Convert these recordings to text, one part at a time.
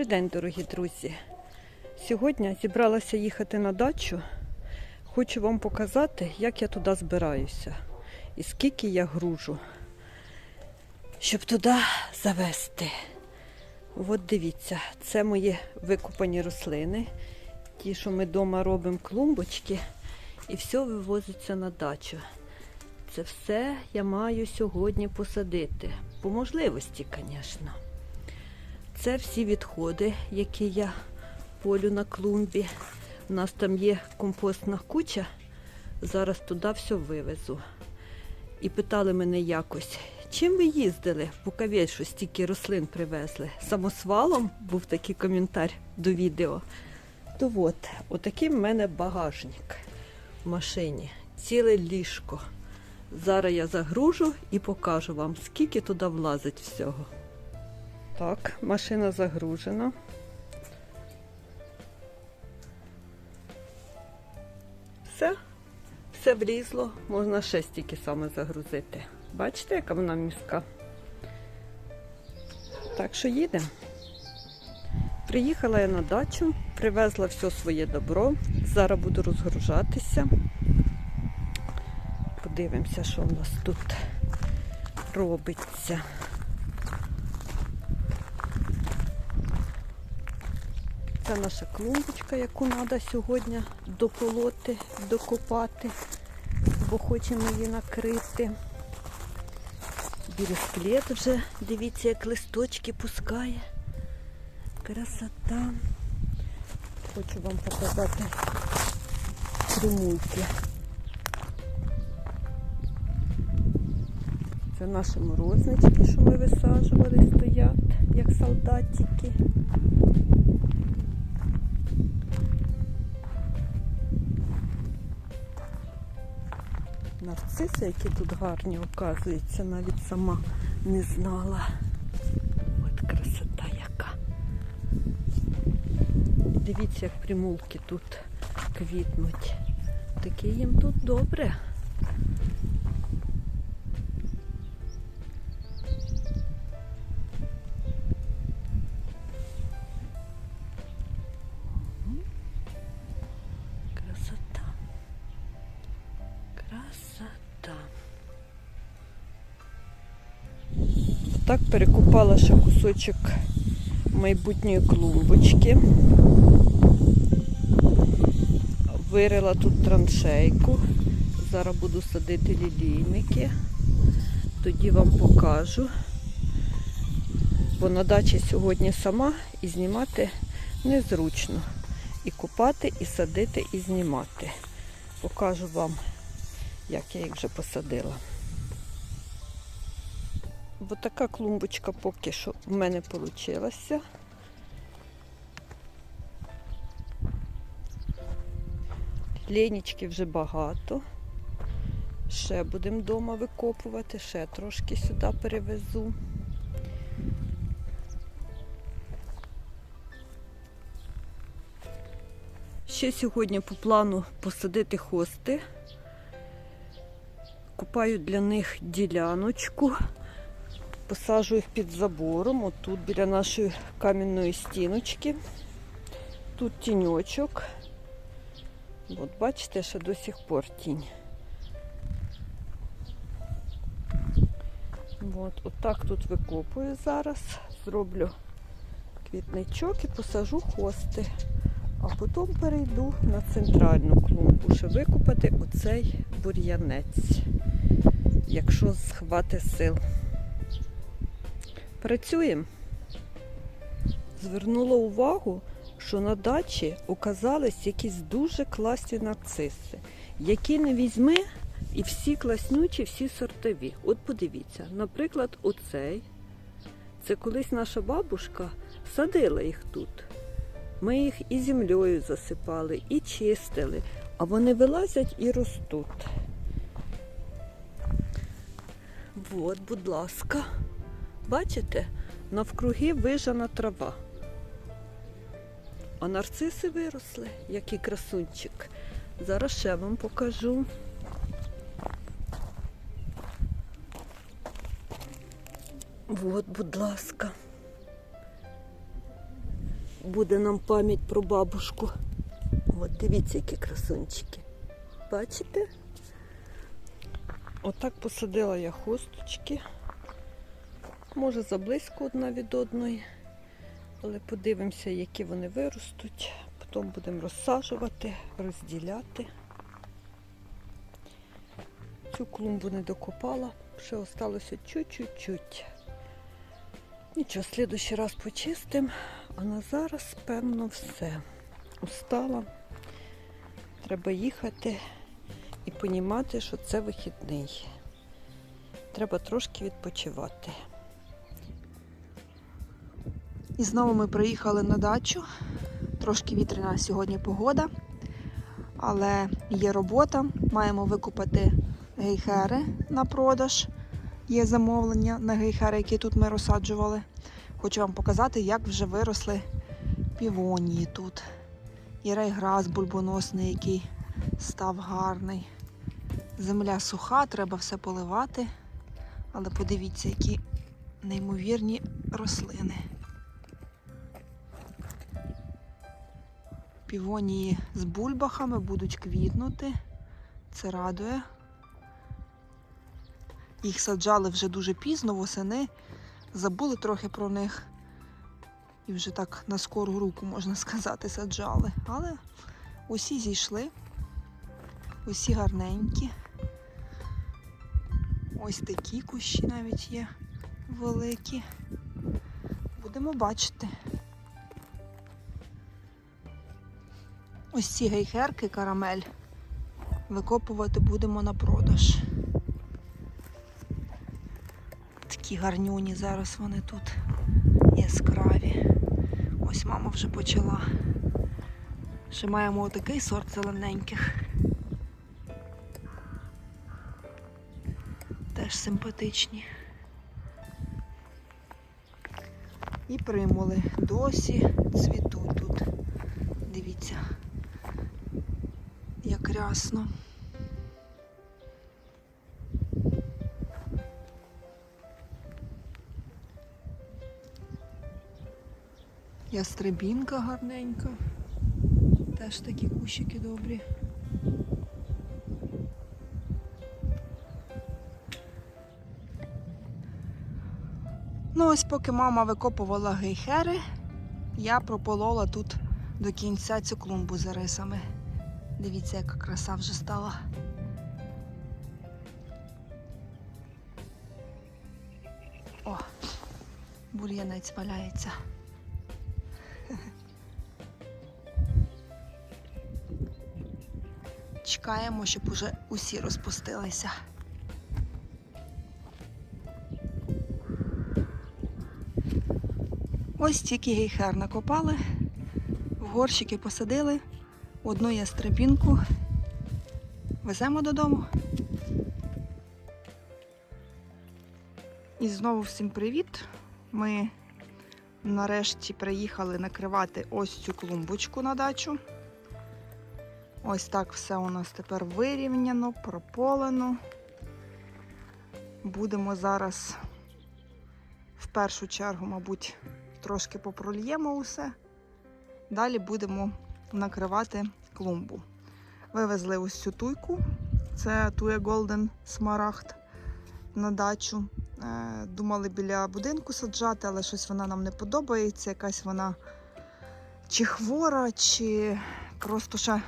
Добрий день, дорогі друзі. Сьогодні зібралася їхати на дачу. Хочу вам показати, як я туди збираюся і скільки я гружу, щоб туди завести. От дивіться, це мої викопані рослини. Ті, що ми вдома робимо клумбочки, і все вивозиться на дачу. Це все я маю сьогодні посадити. По можливості, звісно. Це всі відходи, які я полю на клумбі. У нас там є компостна куча. Зараз туди все вивезу. І питали мене якось, чим ви їздили? Буковель, що стільки рослин привезли. Самосвалом був такий коментар до відео. То от, отакий в мене багажник в машині, ціле ліжко. Зараз я загружу і покажу вам, скільки туди влазить всього. Так, машина загружена. Все, все влізло, можна ще стільки саме загрузити. Бачите, яка вона міська? Так що їдемо. Приїхала я на дачу, привезла все своє добро. Зараз буду розгружатися. Подивимося, що в нас тут робиться. Це наша клумбочка, яку треба сьогодні дополоти, докопати, бо хочемо її накрити. Біресклет вже, дивіться, як листочки пускає. Красота. Хочу вам показати примульки. Це наші морознички, що ми висаджували, стоять, як солдатики. Нарциси, які тут гарні, оказуються, навіть сама не знала. От красота яка. Дивіться, як примулки тут квітнуть. Таке їм тут добре. Так перекупала ще кусочок майбутньої клумбочки. Вирила тут траншейку. Зараз буду садити лілійники. Тоді вам покажу. Бо на дачі сьогодні сама і знімати незручно. І купати, і садити, і знімати. Покажу вам, як я їх вже посадила. Бо така клумбочка поки що в мене вийшла. Ленічки вже багато. Ще будемо вдома викопувати, ще трошки сюди перевезу. Ще сьогодні по плану посадити хости. Купаю для них діляночку. Посаджу їх під забором, отут біля нашої кам'яної стіночки. Тут тіньочок. От бачите, що до сих пор тінь. От, отак тут викопую зараз. Зроблю квітничок і посажу хости. А потім перейду на центральну клумбу, щоб викопати оцей бур'янець, якщо схвати сил. Працюємо. Звернула увагу, що на дачі оказались якісь дуже класні нарциси, які не візьми і всі класнючі, всі сортові. От подивіться, наприклад, оцей. Це колись наша бабушка садила їх тут. Ми їх і землею засипали, і чистили, а вони вилазять і ростуть. От, будь ласка, бачите, навкруги вижана трава. А нарциси виросли, який красунчик. Зараз ще вам покажу. От, будь ласка. буде нам пам'ять про бабушку. От дивіться, які красунчики. Бачите? Отак посадила я хосточки. Може заблизько одна від одної, але подивимося, які вони виростуть. Потім будемо розсаджувати, розділяти. Цю клумбу не докопала, ще осталося чуть-чуть. Нічого, слідущий раз почистимо, а на зараз, певно, все. Устала. Треба їхати і понімати, що це вихідний. Треба трошки відпочивати. І знову ми приїхали на дачу. Трошки вітряна сьогодні погода, але є робота. Маємо викупати гейхери на продаж. Є замовлення на гейхери, які тут ми розсаджували. Хочу вам показати, як вже виросли півонії тут. І райграс бульбоносний, який став гарний. Земля суха, треба все поливати. Але подивіться, які неймовірні рослини. Півонії з бульбахами будуть квітнути. Це радує. Їх саджали вже дуже пізно, восени. Забули трохи про них. І вже так на скору руку, можна сказати, саджали. Але усі зійшли. Усі гарненькі. Ось такі кущі навіть є великі. Будемо бачити. Ось ці гейхерки карамель викопувати будемо на продаж. Такі гарнюні зараз вони тут яскраві. Ось мама вже почала. Ще маємо отакий сорт зелененьких. Теж симпатичні. І примули досі цвітуть тут. Дивіться, як рясно. Ястребінка гарненька. Теж такі кущики добрі. Ну ось поки мама викопувала гейхери, я прополола тут до кінця цю клумбу з рисами. Дивіться, яка краса вже стала. О, бур'янець валяється. Чекаємо, щоб уже усі розпустилися. Ось тільки гейхер накопали, в горщики посадили, одну ястребінку веземо додому. І знову всім привіт! Ми нарешті приїхали накривати ось цю клумбочку на дачу. Ось так все у нас тепер вирівняно, прополено. Будемо зараз в першу чергу, мабуть, трошки попрольємо усе. Далі будемо накривати клумбу. Вивезли ось цю туйку, це туя Golden Смарагд на дачу. Е, Думали біля будинку саджати, але щось вона нам не подобається. Якась вона чи хвора, чи просто ще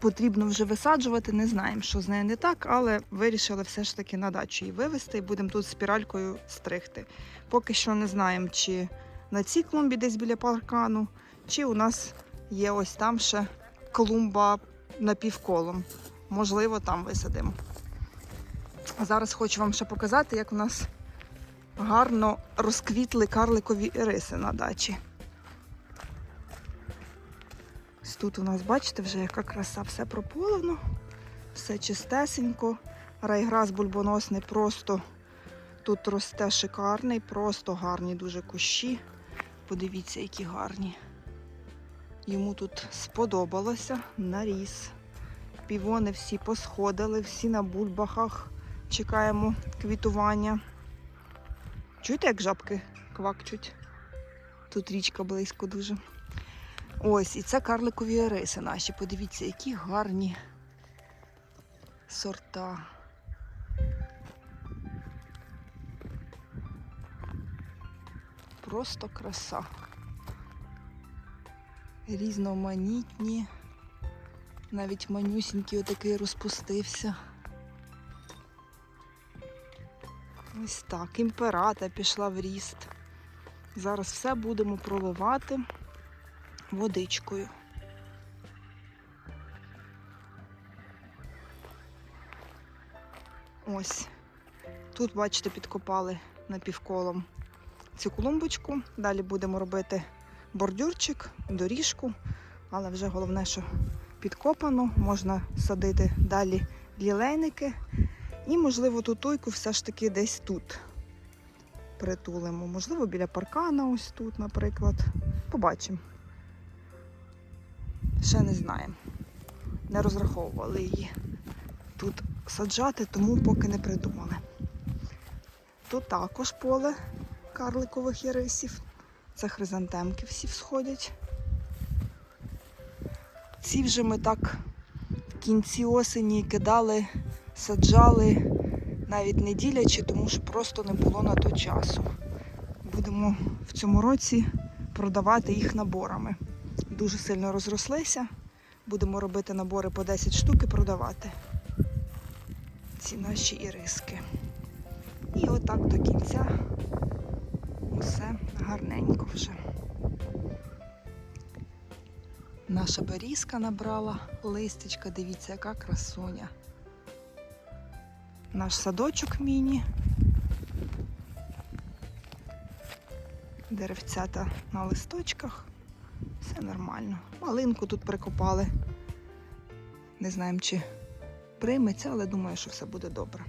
потрібно вже висаджувати. Не знаємо, що з нею не так, але вирішили все ж таки на дачу її вивезти і будемо тут спіралькою стригти. Поки що не знаємо, чи на цій клумбі десь біля паркану, чи у нас є ось там ще клумба напівколом. Можливо, там висадимо. А зараз хочу вам ще показати, як у нас гарно розквітли карликові риси на дачі. Ось тут у нас, бачите, вже яка краса, все прополено, все чистесенько. Райграс бульбоносний просто тут росте шикарний, просто гарні дуже кущі. Подивіться, які гарні. Йому тут сподобалося, наріс. Півони всі посходили, всі на бульбахах. Чекаємо квітування. Чуєте, як жабки квакчуть? Тут річка близько дуже. Ось, і це карликові риси наші. Подивіться, які гарні сорта. Просто краса. Різноманітні. Навіть манюсінький отакий розпустився. Ось так. Імперата пішла в ріст. Зараз все будемо проливати водичкою. Ось. Тут, бачите, підкопали напівколом цю клумбочку. Далі будемо робити бордюрчик, доріжку, але вже головне, що підкопано, можна садити далі лілейники. І, можливо, ту туйку все ж таки десь тут притулимо. Можливо, біля паркана, ось тут, наприклад. Побачимо. Ще не знаємо. Не розраховували її тут саджати, тому поки не придумали. Тут також поле карликових ірисів. Це хризантемки всі всходять. Ці вже ми так в кінці осені кидали, саджали, навіть не ділячи, тому що просто не було на то часу. Будемо в цьому році продавати їх наборами. Дуже сильно розрослися. Будемо робити набори по 10 штук і продавати ці наші іриски. І отак до кінця усе гарненько вже. Наша берізка набрала листячка, дивіться, яка красуня. Наш садочок міні. Деревцята на листочках. Все нормально. Малинку тут прикопали. Не знаємо, чи прийметься, але думаю, що все буде добре.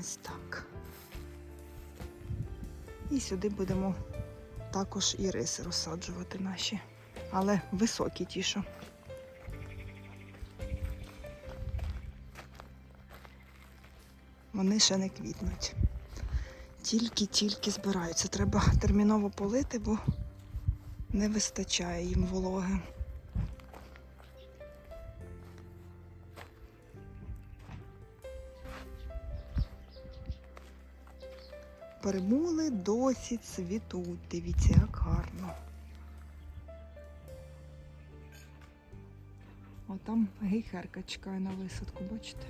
Ось так. І сюди будемо також і риси розсаджувати наші, але високі ті, що. Вони ще не квітнуть. Тільки-тільки збираються. Треба терміново полити, бо не вистачає їм вологи. Перемули досі цвітуть. Дивіться, як гарно. О, там гейхерка чекає на висадку, бачите?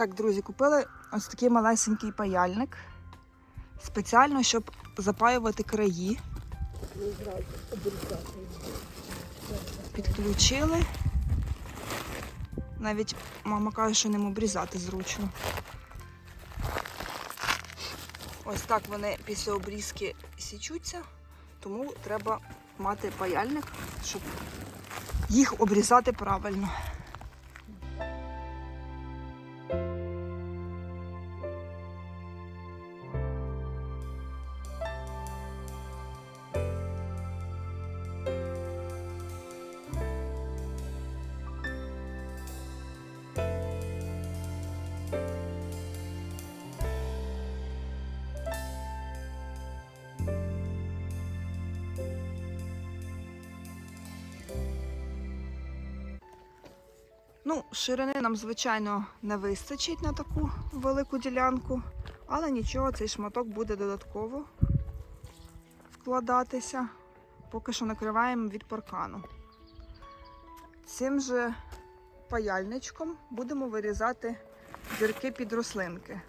Так, друзі, купили ось такий малесенький паяльник. Спеціально, щоб запаювати краї. Підключили. Навіть мама каже, що ним обрізати зручно. Ось так вони після обрізки січуться, тому треба мати паяльник, щоб їх обрізати правильно. Ну, ширини нам, звичайно, не вистачить на таку велику ділянку. Але нічого, цей шматок буде додатково вкладатися. Поки що накриваємо від паркану. Цим же паяльничком будемо вирізати дірки під рослинки.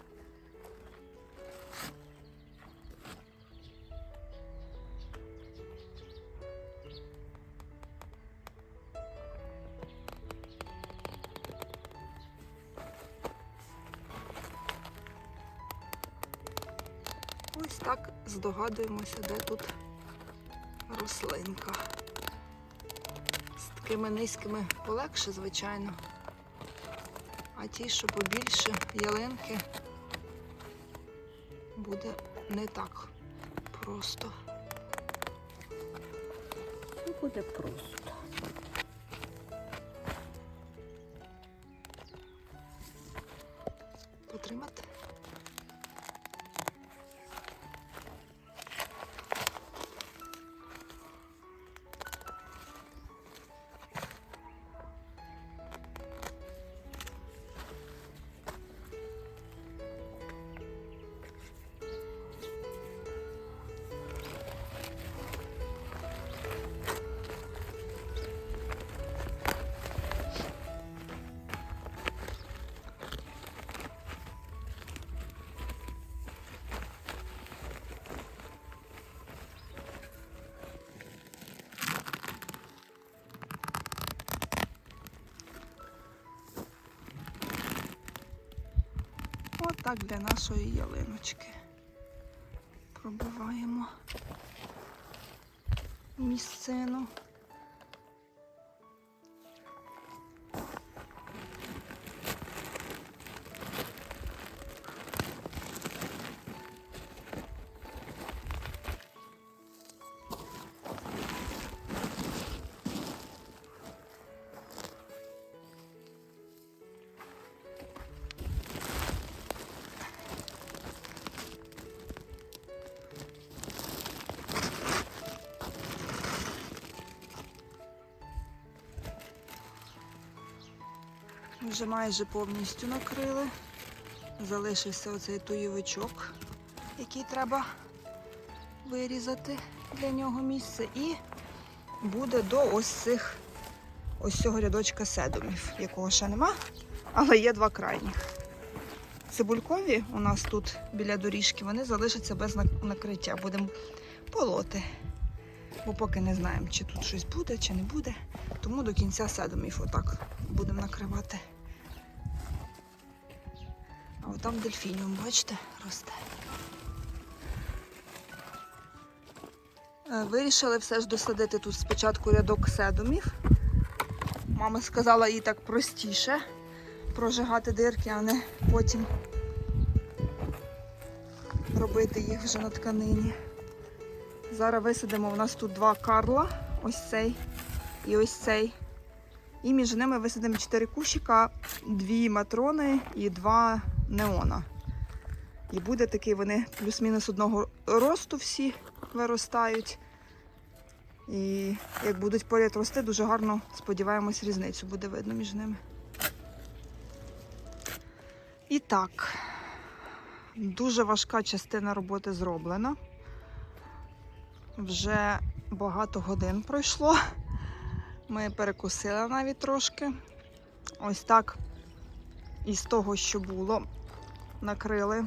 Ось так здогадуємося, де тут рослинка. З такими низькими полегше, звичайно. А ті, що побільше ялинки, буде не так просто. Буде просто. Так для нашої ялиночки. Пробиваємо місцину. Вже майже повністю накрили. Залишився оцей туєвичок, який треба вирізати для нього місце. І буде до ось цих ось цього рядочка седумів, якого ще нема, але є два крайніх. Цибулькові у нас тут біля доріжки, вони залишаться без накриття. Будемо полоти. Бо поки не знаємо, чи тут щось буде, чи не буде. Тому до кінця седумів отак будемо накривати. А от там дельфініум, бачите, росте. Е, Вирішили все ж досадити тут спочатку рядок седумів. Мама сказала їй так простіше прожигати дирки, а не потім робити їх вже на тканині. Зараз висадимо. У нас тут два карла, ось цей і ось цей. І між ними висадимо чотири кущика, дві матрони і два неона. І буде такий, вони плюс-мінус одного росту всі виростають. І як будуть поряд рости, дуже гарно сподіваємось, різницю буде видно між ними. І так, дуже важка частина роботи зроблена. Вже багато годин пройшло. Ми перекусили навіть трошки. Ось так із того, що було, накрили.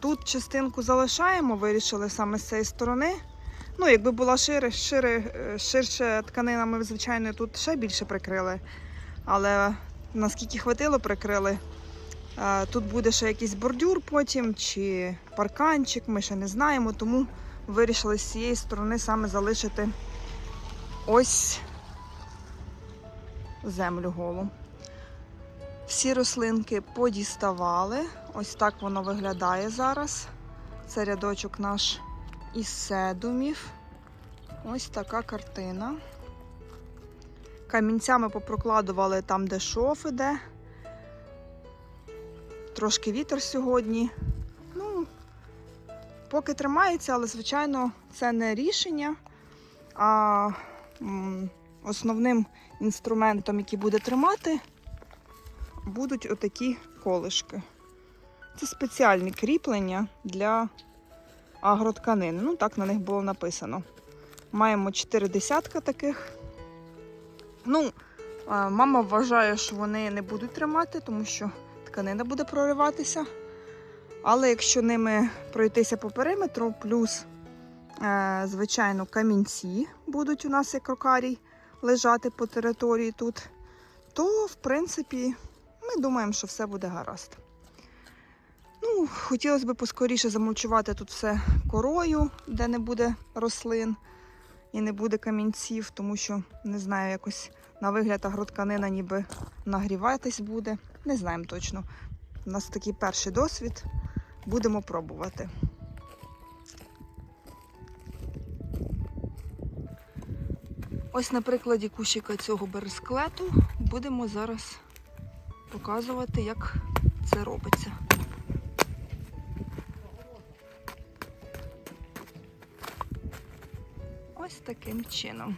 Тут частинку залишаємо, вирішили саме з цієї сторони. Ну, якби була шире, шире, ширше тканина, ми звичайно, тут ще більше прикрили. Але наскільки хватило, прикрили. Е, Тут буде ще якийсь бордюр потім чи парканчик, ми ще не знаємо, тому вирішили з цієї сторони саме залишити ось землю голу. Всі рослинки подіставали. Ось так воно виглядає зараз. Це рядочок наш із седумів. Ось така картина. Камінцями попрокладували там, де шов іде. Трошки вітер сьогодні. Ну, поки тримається, але, звичайно, це не рішення. А основним інструментом, який буде тримати, будуть отакі колишки. Це спеціальні кріплення для агротканини. Ну, так на них було написано. Маємо 4 десятка таких. Ну, мама вважає, що вони не будуть тримати, тому що тканина буде прориватися. Але якщо ними пройтися по периметру, плюс, е, звичайно, камінці будуть у нас як рокарій лежати по території тут, то, в принципі, ми думаємо, що все буде гаразд. Хотілося б поскоріше замульчувати тут все корою, де не буде рослин і не буде камінців, тому що не знаю, якось на вигляд агротканина ніби нагріватись буде. Не знаємо точно. У нас такий перший досвід. Будемо пробувати. Ось на прикладі кущика цього бересклету будемо зараз показувати, як це робиться. Таким чином.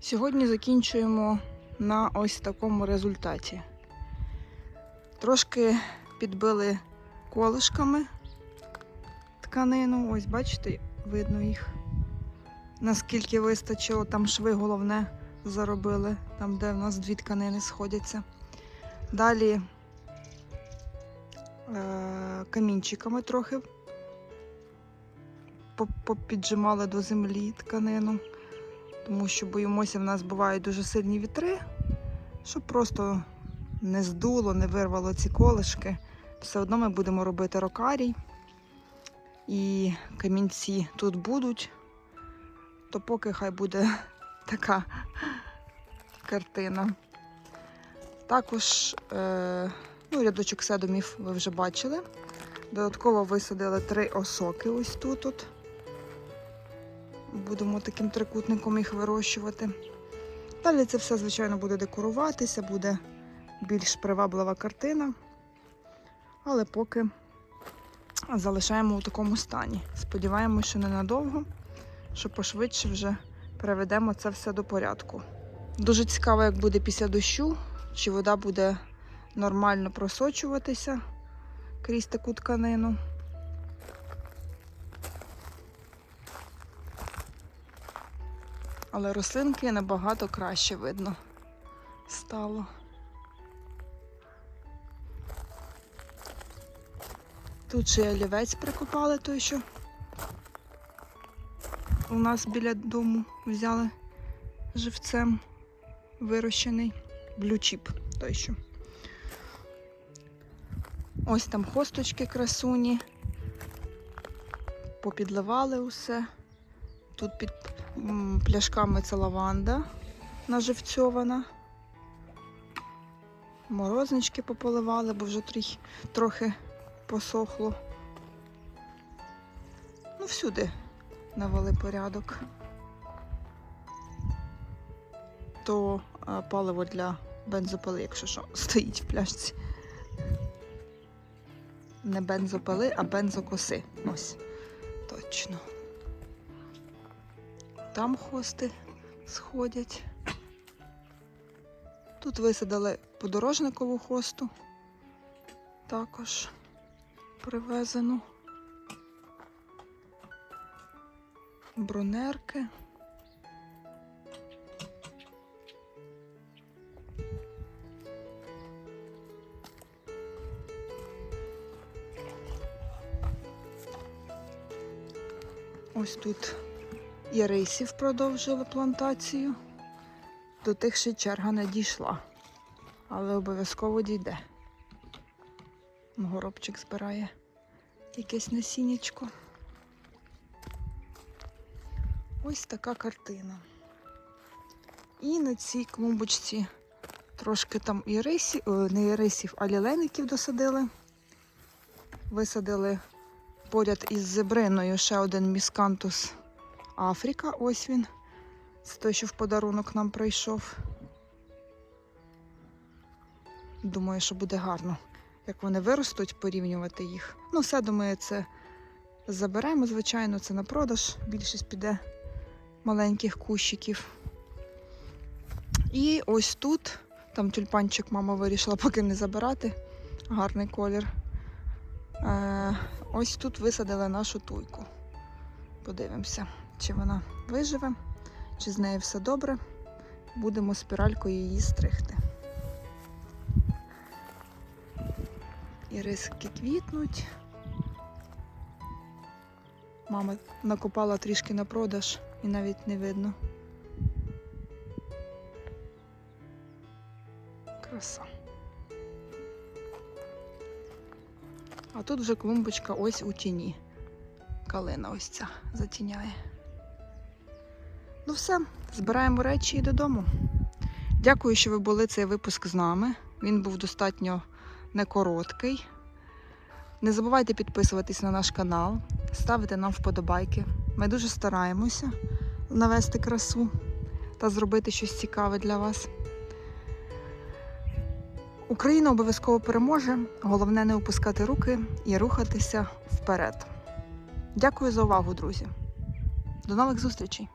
Сьогодні закінчуємо на ось такому результаті. Трошки підбили колишками тканину. Ось, бачите, видно їх. Наскільки вистачило, там шви головне заробили, там, де в нас дві тканини сходяться. Далі е- камінчиками трохи попіджимали до землі тканину, тому що боїмося, в нас бувають дуже сильні вітри, щоб просто не здуло, не вирвало ці колишки. Все одно ми будемо робити рокарій. І камінці тут будуть, то поки хай буде така картина. Також е, ну, рядочок седумів ви вже бачили. Додатково висадили три осоки ось тут. От. Будемо таким трикутником їх вирощувати. Далі це все, звичайно, буде декоруватися, буде більш приваблива картина. Але поки залишаємо у такому стані. Сподіваємося, що ненадовго, що пошвидше вже переведемо це все до порядку. Дуже цікаво, як буде після дощу, чи вода буде нормально просочуватися крізь таку тканину. Але рослинки набагато краще видно стало. Тут ще олівець прикопали той, що у нас біля дому взяли живцем вирощений блючіп той що. Ось там хосточки красуні. Попідливали усе. Тут під пляшками це лаванда наживцьована. Морознички пополивали, бо вже трохи, посохло. Ну, всюди навели порядок. То паливо для бензопили, якщо що, стоїть в пляшці. Не бензопили, а бензокоси. Ось. Точно. Там хости сходять. Тут висадили подорожникову хосту. Також привезену. Бронерки. Ось тут і продовжили плантацію. До тих ще черга не дійшла, але обов'язково дійде. Горобчик збирає якесь насіннячко. Ось така картина. І на цій клумбочці трошки там і рисів, не ірисів, а лілеників досадили. Висадили поряд із зебриною ще один міскантус Африка. Ось він. Це той, що в подарунок нам прийшов. Думаю, що буде гарно, як вони виростуть, порівнювати їх. Ну, все, думаю, це заберемо, звичайно, це на продаж. Більшість піде маленьких кущиків. І ось тут Там тюльпанчик мама вирішила поки не забирати. Гарний колір. Е, ось тут висадили нашу туйку. Подивимося, чи вона виживе, чи з нею все добре. Будемо спіралькою її стригти. Іриски квітнуть. Мама накопала трішки на продаж і навіть не видно. Краса. А тут вже клумбочка ось у тіні. Калина ось ця затіняє. Ну все, збираємо речі і додому. Дякую, що ви були цей випуск з нами. Він був достатньо не короткий. Не забувайте підписуватись на наш канал, ставити нам вподобайки. Ми дуже стараємося навести красу та зробити щось цікаве для вас. Україна обов'язково переможе. Головне не опускати руки і рухатися вперед. Дякую за увагу, друзі. До нових зустрічей!